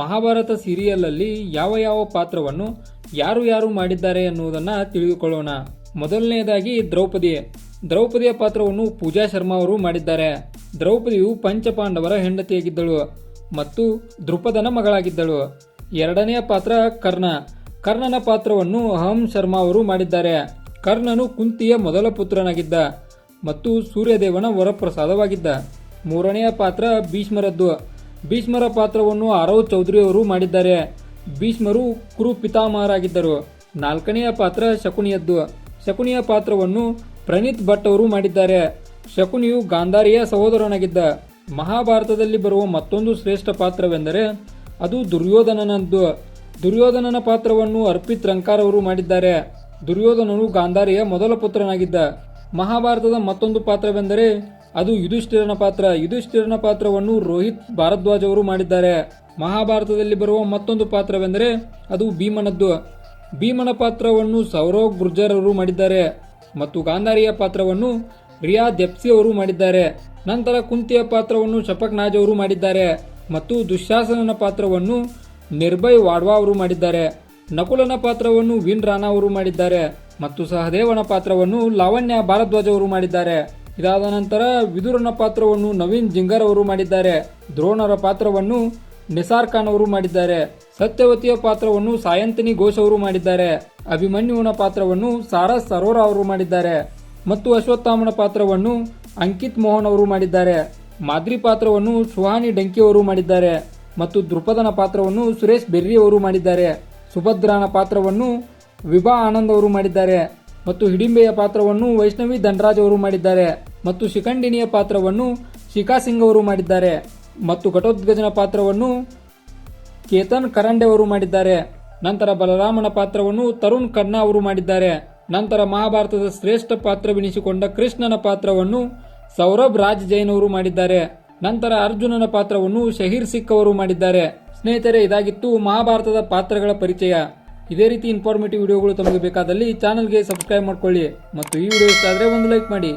ಮಹಾಭಾರತ ಸೀರಿಯಲಲ್ಲಿ ಯಾವ ಯಾವ ಪಾತ್ರವನ್ನು ಯಾರು ಯಾರು ಮಾಡಿದ್ದಾರೆ ಎನ್ನುವುದನ್ನು ತಿಳಿದುಕೊಳ್ಳೋಣ. ಮೊದಲನೆಯದಾಗಿ ದ್ರೌಪದಿ ದ್ರೌಪದಿಯ ಪಾತ್ರವನ್ನು ಪೂಜಾ ಶರ್ಮಾ ಅವರು ಮಾಡಿದ್ದಾರೆ. ದ್ರೌಪದಿಯು ಪಂಚಪಾಂಡವರ ಹೆಂಡತಿಯಾಗಿದ್ದಳು ಮತ್ತು ದೃಪದನ ಮಗಳಾಗಿದ್ದಳು. ಎರಡನೆಯ ಪಾತ್ರ ಕರ್ಣ. ಕರ್ಣನ ಪಾತ್ರವನ್ನು ಅಹಂ ಶರ್ಮಾ ಅವರು ಮಾಡಿದ್ದಾರೆ. ಕರ್ಣನು ಕುಂತಿಯ ಮೊದಲ ಪುತ್ರನಾಗಿದ್ದ ಮತ್ತು ಸೂರ್ಯದೇವನ ವರಪ್ರಸಾದವಾಗಿದ್ದ. ಮೂರನೆಯ ಪಾತ್ರ ಭೀಷ್ಮರದ್ದು. ಭೀಷ್ಮರ ಪಾತ್ರವನ್ನು ಅರವ್ ಚೌಧರಿ ಅವರು ಮಾಡಿದ್ದಾರೆ. ಭೀಷ್ಮರು ಕುರು ಪಿತಾಮಹರಾಗಿದ್ದರು. ನಾಲ್ಕನೆಯ ಪಾತ್ರ ಶಕುನಿಯದ್ದು. ಶಕುನಿಯ ಪಾತ್ರವನ್ನು ಪ್ರಣೀತ್ ಭಟ್ ಅವರು ಮಾಡಿದ್ದಾರೆ. ಶಕುನಿಯು ಗಾಂಧಾರಿಯ ಸಹೋದರನಾಗಿದ್ದ. ಮಹಾಭಾರತದಲ್ಲಿ ಬರುವ ಮತ್ತೊಂದು ಶ್ರೇಷ್ಠ ಪಾತ್ರವೆಂದರೆ ಅದು ದುರ್ಯೋಧನನದ್ದು. ದುರ್ಯೋಧನನ ಪಾತ್ರವನ್ನು ಅರ್ಪಿತ್ ರಂಕಾರ್ ಅವರು ಮಾಡಿದ್ದಾರೆ. ದುರ್ಯೋಧನನು ಗಾಂಧಾರಿಯ ಮೊದಲ ಪುತ್ರನಾಗಿದ್ದ. ಮಹಾಭಾರತದ ಮತ್ತೊಂದು ಪಾತ್ರವೆಂದರೆ ಅದು ಯುಧಿಷ್ಠಿರನ ಪಾತ್ರ. ಯುಧಿಷ್ಠಿರನ ಪಾತ್ರವನ್ನು ರೋಹಿತ್ ಭಾರದ್ವಾಜ್ ಅವರು ಮಾಡಿದ್ದಾರೆ. ಮಹಾಭಾರತದಲ್ಲಿ ಬರುವ ಮತ್ತೊಂದು ಪಾತ್ರವೆಂದರೆ ಅದು ಭೀಮನದ್ದು. ಭೀಮನ ಪಾತ್ರವನ್ನು ಸೌರವ್ ಗುರ್ಜರ್ ಅವರು ಮಾಡಿದ್ದಾರೆ. ಮತ್ತು ಗಾಂಧಾರಿಯ ಪಾತ್ರವನ್ನು ರಿಯಾ ದೆಪ್ಸಿ ಅವರು ಮಾಡಿದ್ದಾರೆ. ನಂತರ ಕುಂತಿಯ ಪಾತ್ರವನ್ನು ಶಪಕ್ ನಾಜ್ ಅವರು ಮಾಡಿದ್ದಾರೆ. ಮತ್ತು ದುಶ್ಯಾಸನನ ಪಾತ್ರವನ್ನು ನಿರ್ಭಯ್ ವಾಡ್ವಾ ಅವರು ಮಾಡಿದ್ದಾರೆ. ನಕುಲನ ಪಾತ್ರವನ್ನು ವಿನ್ ರಾಣಾ ಅವರು ಮಾಡಿದ್ದಾರೆ. ಮತ್ತು ಸಹದೇವನ ಪಾತ್ರವನ್ನು ಲಾವಣ್ಯ ಭಾರದ್ವಾಜ್ ಅವರು ಮಾಡಿದ್ದಾರೆ. ಇದಾದ ನಂತರ ವಿದುರನ ಪಾತ್ರವನ್ನು ನವೀನ್ ಜಿಂಗರ್ ಅವರು ಮಾಡಿದ್ದಾರೆ. ದ್ರೋಣರ ಪಾತ್ರವನ್ನು ನಿಸಾರ್ ಖಾನ್ ಅವರು ಮಾಡಿದ್ದಾರೆ. ಸತ್ಯವತಿಯ ಪಾತ್ರವನ್ನು ಸಾಯಂತಿನಿ ಘೋಷ್ ಅವರು ಮಾಡಿದ್ದಾರೆ. ಅಭಿಮನ್ಯುವಿನ ಪಾತ್ರವನ್ನು ಸಾರಾ ಸರೋರ ಅವರು ಮಾಡಿದ್ದಾರೆ. ಮತ್ತು ಅಶ್ವತ್ಥಾಮನ ಪಾತ್ರವನ್ನು ಅಂಕಿತ್ ಮೋಹನ್ ಅವರು ಮಾಡಿದ್ದಾರೆ. ಮಾದ್ರಿ ಪಾತ್ರವನ್ನು ಸುಹಾನಿ ಡಂಕಿ ಅವರು ಮಾಡಿದ್ದಾರೆ. ಮತ್ತು ದೃಪದನ ಪಾತ್ರವನ್ನು ಸುರೇಶ್ ಬೆರ್ರಿ ಅವರು ಮಾಡಿದ್ದಾರೆ. ಸುಭದ್ರಾನ ಪಾತ್ರವನ್ನು ವಿಭಾ ಆನಂದ್ ಅವರು ಮಾಡಿದ್ದಾರೆ. ಮತ್ತು ಹಿಡಿಂಬೆಯ ಪಾತ್ರವನ್ನು ವೈಷ್ಣವಿ ಧನರಾಜ್ ಅವರು ಮಾಡಿದ್ದಾರೆ. ಮತ್ತು ಶಿಖಂಡಿನಿಯ ಪಾತ್ರವನ್ನು ಶಿಖಾ ಸಿಂಗ್ ಅವರು ಮಾಡಿದ್ದಾರೆ. ಮತ್ತು ಘಟೋದ್ಗಜನ ಪಾತ್ರವನ್ನು ಕೇತನ್ ಕರಂಡೆ ಅವರು ಮಾಡಿದ್ದಾರೆ. ನಂತರ ಬಲರಾಮನ ಪಾತ್ರವನ್ನು ತರುಣ್ ಖನ್ನಾ ಅವರು ಮಾಡಿದ್ದಾರೆ. ನಂತರ ಮಹಾಭಾರತದ ಶ್ರೇಷ್ಠ ಪಾತ್ರವೆನಿಸಿಕೊಂಡ ಕೃಷ್ಣನ ಪಾತ್ರವನ್ನು ಸೌರಭ್ ರಾಜ್ ಜೈನ್ ಅವರು ಮಾಡಿದ್ದಾರೆ. ನಂತರ ಅರ್ಜುನನ ಪಾತ್ರವನ್ನು ಶಹೀರ್ ಸಿಖ್ ಅವರು ಮಾಡಿದ್ದಾರೆ. ಸ್ನೇಹಿತರೆ, ಇದಾಗಿತ್ತು ಮಹಾಭಾರತದ ಪಾತ್ರಗಳ ಪರಿಚಯ. ಇದೇ ರೀತಿ ಇನ್ಫಾರ್ಮೇಟಿವ್ ವಿಡಿಯೋಗಳು ತಮಗೆ ಬೇಕಾದಲ್ಲಿ ಚಾನಲ್ಗೆ ಸಬ್ಸ್ಕ್ರೈಬ್ ಮಾಡ್ಕೊಳ್ಳಿ. ಮತ್ತು ಈ ವಿಡಿಯೋ ಇಷ್ಟ ಆದರೆ ಒಂದು ಲೈಕ್ ಮಾಡಿ.